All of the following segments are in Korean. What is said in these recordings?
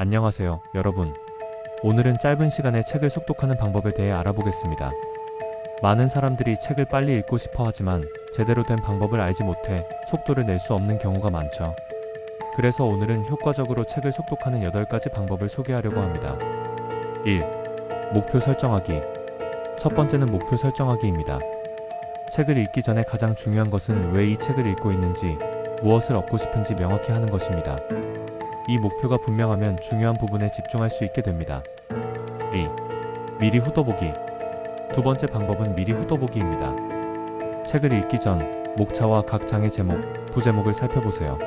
안녕하세요, 여러분. 오늘은 짧은 시간에 책을 속독하는 방법에 대해 알아보겠습니다. 많은 사람들이 책을 빨리 읽고 싶어 하지만 제대로 된 방법을 알지 못해 속도를 낼 수 없는 경우가 많죠. 그래서 오늘은 효과적으로 책을 속독하는 8가지 방법을 소개하려고 합니다. 1. 목표 설정하기. 첫 번째는 목표 설정하기입니다. 책을 읽기 전에 가장 중요한 것은 왜 이 책을 읽고 있는지, 무엇을 얻고 싶은지 명확히 하는 것입니다. 이 목표가 분명하면 중요한 부분에 집중할 수 있게 됩니다. 2. 미리 후둬보기. 두 번째 방법은 미리 후둬보기입니다. 책을 읽기 전 목차와 각 장의 제목, 부제목을 살펴보세요.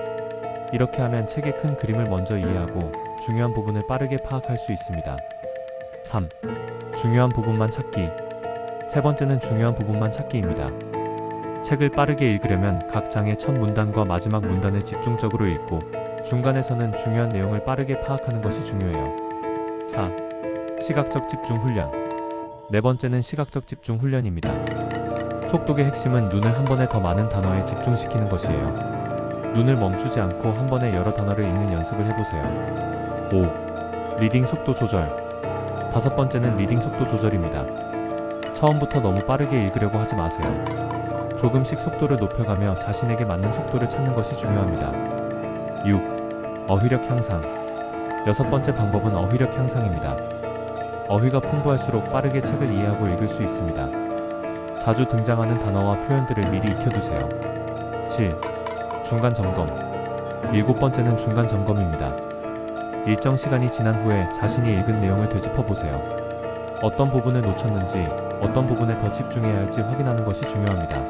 이렇게 하면 책의 큰 그림을 먼저 이해하고 중요한 부분을 빠르게 파악할 수 있습니다. 3. 중요한 부분만 찾기. 세 번째는 중요한 부분만 찾기입니다. 책을 빠르게 읽으려면 각 장의 첫 문단과 마지막 문단을 집중적으로 읽고 중간에서는 중요한 내용을 빠르게 파악하는 것이 중요해요. 4. 시각적 집중 훈련. 네 번째는 시각적 집중 훈련입니다. 속독의 핵심은 눈을 한 번에 더 많은 단어에 집중시키는 것이에요. 눈을 멈추지 않고 한 번에 여러 단어를 읽는 연습을 해보세요. 5. 리딩 속도 조절. 다섯 번째는 리딩 속도 조절입니다. 처음부터 너무 빠르게 읽으려고 하지 마세요. 조금씩 속도를 높여가며 자신에게 맞는 속도를 찾는 것이 중요합니다. 6. 어휘력 향상. 여섯 번째 방법은 어휘력 향상입니다. 어휘가 풍부할수록 빠르게 책을 이해하고 읽을 수 있습니다. 자주 등장하는 단어와 표현들을 미리 익혀두세요. 7. 중간 점검. 일곱 번째는 중간 점검입니다. 일정 시간이 지난 후에 자신이 읽은 내용을 되짚어 보세요. 어떤 부분을 놓쳤는지, 어떤 부분에 더 집중해야 할지 확인하는 것이 중요합니다.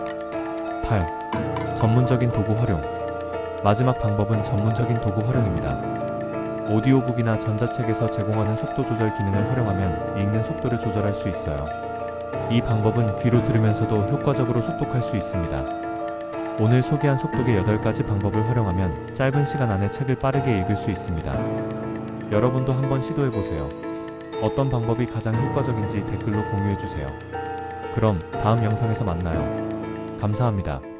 8. 전문적인 도구 활용. 마지막 방법은 전문적인 도구 활용입니다. 오디오북이나 전자책에서 제공하는 속도 조절 기능을 활용하면 읽는 속도를 조절할 수 있어요. 이 방법은 귀로 들으면서도 효과적으로 속독할 수 있습니다. 오늘 소개한 속독의 8가지 방법을 활용하면 짧은 시간 안에 책을 빠르게 읽을 수 있습니다. 여러분도 한번 시도해보세요. 어떤 방법이 가장 효과적인지 댓글로 공유해주세요. 그럼 다음 영상에서 만나요. 감사합니다.